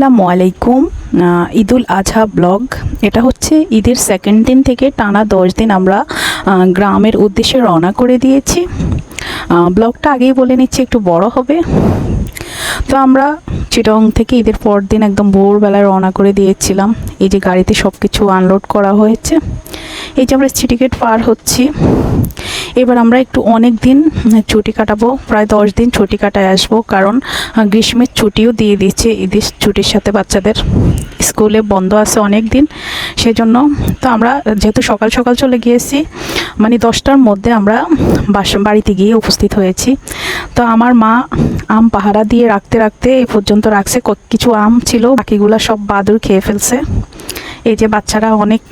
আসসালামু আলাইকুম। ঈদুল আজহা ব্লগ। এটা হচ্ছে ঈদের সেকেন্ড দিন থেকে টানা দশ দিন আমরা গ্রামের উদ্দেশ্যে রওনা করে দিয়েছি। ব্লগটা আগেই বলে নিচ্ছি, একটু বড় হবে। তো আমরা চিটং থেকে ঈদের পর দিন একদম ভোরবেলায় রওনা করে দিয়েছিলাম। এই যে গাড়িতে সব কিছু আনলোড করা হয়েছে। এই যে আমরা সিটিকেট পার হচ্ছি। এবার আমরা একটু অনেক দিন ছুটি কাটাবো, প্রায় দশ দিন ছুটি কাটায় আসব, কারণ গ্রীষ্মের ছুটিও দিয়ে দিয়েছে ঈদের ছুটির সাথে বাচ্চাদের। স্কুলে বন্ধ আছে অনেক দিন, সেজন্য তো আমরা যেহেতু সকাল সকাল চলে গিয়েছি মানে দশটার মধ্যে আমরা বাসা বাড়িতে গিয়ে উপস্থিত হয়েছি। তো আমার মা আম পাহারা দিয়ে রাখতে রাখতে এই পর্যন্ত রাখছে কিছু আম ছিল, বাকিগুলো সব বাদুর খেয়ে ফেলছে। এই যে বাচ্চারা অনেক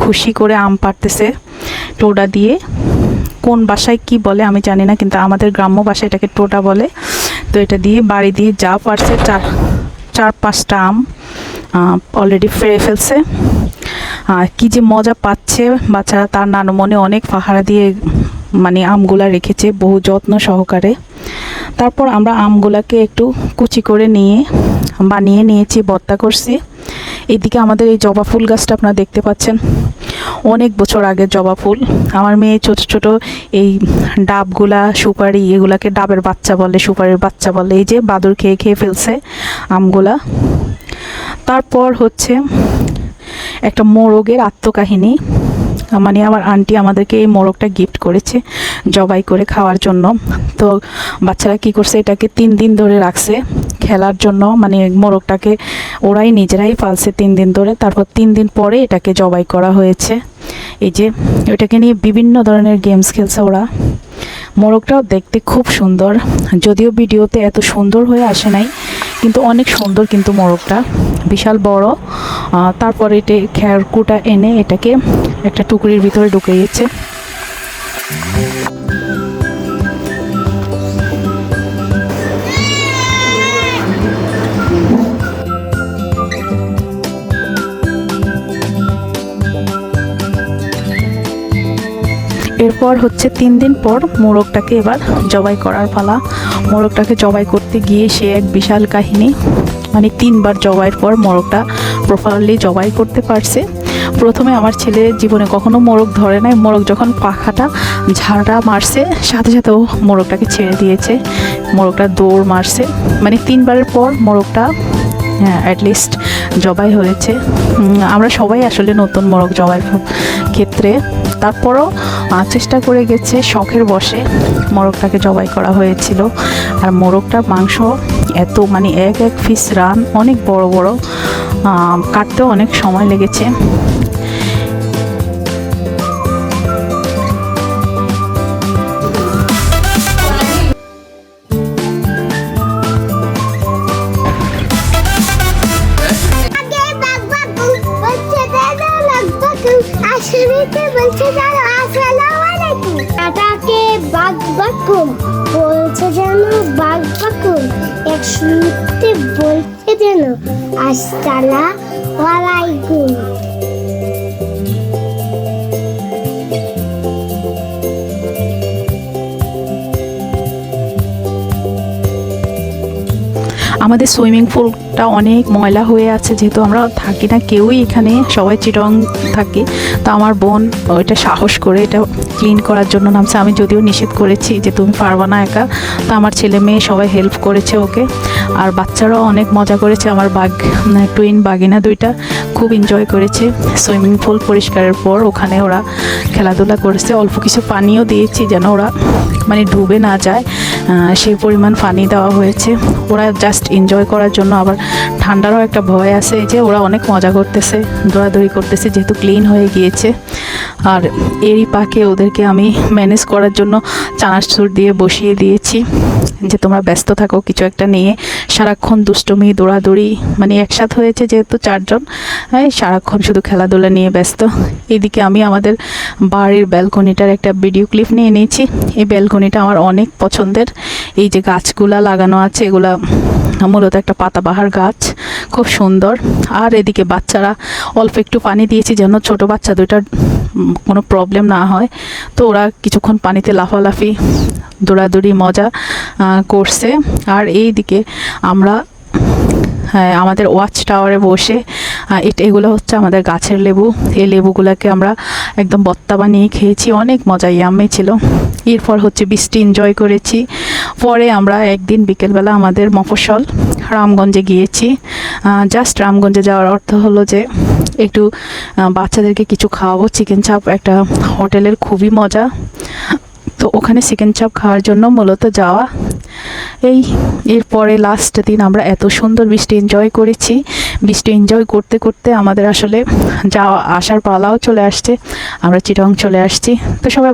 খুশি করে আম পাড়তেছে, টোডা দিয়ে। কোন বাসায় কি বলে আমি জানি না, কিন্তু আমাদের গ্রাম্য ভাষায় এটাকে টোটা বলে। তো এটা দিয়ে বাড়ি দিয়ে যা পারছে, চার চার পাঁচটা আম অলরেডি ফেরে ফেলছে। আর কি যে মজা পাচ্ছে বাচ্চারা, তার নানু মনে অনেক পাহারা দিয়ে মানে আমগুলা রেখেছে বহু যত্ন সহকারে। তারপর আমরা আমগুলাকে একটু কুচি করে নিয়ে, বানিয়ে নিয়েছি ভর্তা করছি। এদিকে আমাদের এই জবা ফুল গাছটা আপনারা দেখতে পাচ্ছেন। অনেক বছর আগের জবা ফুল। আমার মেয়ে ছোট ছোট এই ডাবগুলা, সুপারি এগুলাকে ডাবের বাচ্চা বলে, সুপারির বাচ্চা বলে। এই যে বাদুর খেয়ে খেয়ে ফেলছে আমগুলা। তারপর হচ্ছে একটা মোরগের আত্মকাহিনী। মানে আমার আন্টি আমাদেরকে এই মোরগটা গিফট করেছে, জবাই করে খাওয়ার জন্য। তো বাচ্চারা কি করছে, এটাকে তিন দিন ধরে রাখছে, খেলার জন্য মানে মোরগটাকে ওরাই নিজেরাই পালছে তিন দিন ধরে। তারপর তিন দিন পরে এটাকে জবাই করা হয়েছে। এই যে, এটাকে নিয়ে বিভিন্ন ধরনের গেমস খেলছে ওরা। মোরগটাও দেখতে খুব সুন্দর। যদিও ভিডিওতে এত সুন্দর হয়ে আসে নাই, কিন্তু অনেক সুন্দর কিন্তু মোরগটা। বিশাল বড়। তারপরে এটা খেয়ারকুটা এনে এটাকে একটা টুকরির ভিতরে ঢুকিয়েছে এরপর হচ্ছে তিন দিন পর মোরগটাকে এবার জবাই করার পালা। মোরগটাকে জবাই করতে গিয়ে সে এক বিশাল কাহিনী মানে তিনবার জবাইয়ের পর মোরগটা প্রপারলি জবাই করতে পারছে। প্রথমে আমার ছেলে জীবনে কখনো মোরগ ধরে নাই। মোরগ যখন পাখাটা ঝাড়া মারছে, সাথে সাথে ও মোরগটাকে ছেড়ে দিয়েছে। মোরগটা দৌড় মারছে। মানে তিনবারের পর মোরগটা হ্যাঁ অ্যাটলিস্ট জবাই হয়েছে। আমরা সবাই আসলে নতুন মোরগ জবাই ক্ষেত্রে। তারপরও চেষ্টা করে গেছে, শখের বসে মোরগটাকে জবাই করা হয়েছিল। আর মোরগটার মাংস এত মানে এক এক পিস রান, অনেক বড় বড়। কাটতেও অনেক সময় লেগেছে। বাগবাগু বলছে লাগবাগু আসসালামু আলাইকুম টাটাকে বাগবাকুম বলছে যেন বাগবাকুম এক শুনতে বলছে যেন আসসালা ওয়ালাইকুম আমাদের সুইমিং পুলটা অনেক ময়লা হয়ে আছে, যেহেতু আমরা থাকি না, কেউই এখানে, সবাই চিটং থাকি। তো আমার বোন ওইটা সাহস করে এটা ক্লিন করার জন্য নামছে। আমি যদিও নিষেধ করেছি যে তুমি পারবা না একা। তো আমার ছেলে মেয়ে সবাই হেল্প করেছে ওকে। আর বাচ্চারাও অনেক মজা করেছে, আমার বাঘ টুইন বাঘিনা দুইটা। খুব এনজয় করেছে। সুইমিং পুল পরিষ্কারের পর ওখানে ওরা খেলাধুলা করেছে। অল্প কিছু পানিও দিয়েছি যেন ওরা মানে ডুবে না যায়। সেই পরিমাণ পানি দেওয়া হয়েছে। ওরা জাস্ট এনজয় করার জন্য আবার ঠান্ডারও একটা ভয় আছে যে ওরা অনেক মজা করতেছে, দৌড়াদৌড়ি করতেছে, যেহেতু ক্লিন হয়ে গিয়েছে। আর এরই পাকে ওদেরকে আমি ম্যানেজ করার জন্য চানাচুর দিয়ে বসিয়ে দিয়েছি। যে তোমরা ব্যস্ত থাকো, কিছু একটা নিয়ে। সারাক্ষণ দুষ্টমি, দৌড়াদৌড়ি মানে একসাথ হয়েছে যেহেতু চারজন। হ্যাঁ সারাক্ষণ শুধু খেলাধুলা নিয়ে ব্যস্ত। এদিকে আমি আমাদের বাড়ির ব্যালকনিটার একটা ভিডিও ক্লিপ নিয়ে নিয়েছি। এই ব্যালকনিটা আমার অনেক পছন্দের। এই যে গাছগুলা লাগানো আছে, এগুলা মূলত একটা পাতাবাহার গাছ। খুব সুন্দর। আর এদিকে বাচ্চারা অল্প একটু পানি দিয়েছি যেন ছোট বাচ্চা দুইটার কোনো প্রবলেম না হয়। তো ওরা কিছুক্ষণ পানিতে লাফালাফি, দৌড়াদৌড়ি, মজা করছে। আর এই দিকে আমরা হ্যাঁ, আমাদের ওয়াচ টাওয়ারে বসে এটা এগুলো হচ্ছে আমাদের গাছের লেবু। এই লেবুগুলোকে আমরা একদম বত্তা বানিয়ে খেয়েছি। অনেক মজা ইয়াম্মে ছিল। এরপর হচ্ছে বৃষ্টি এনজয় করেছি। পরে আমরা একদিন বিকেলবেলা আমাদের মফস্বল রামগঞ্জে গিয়েছি। জাস্ট রামগঞ্জে যাওয়ার অর্থ হলো যে একটু বাচ্চাদেরকে কিছু খাওয়াবো। চিকেন চাপ একটা হোটেলের খুবই মজা। তো ওখানে চিকেন চাপ খাওয়ার জন্য মূলত যাওয়া এই, এরপরে লাস্ট দিন আমরা এত সুন্দর বৃষ্টি এনজয় করেছি। বৃষ্টি এনজয় করতে করতে আমাদের আসলে যাওয়া, আসার পালাও চলে আসছে। আমরা চিরং চলে আসছি। তো সবাই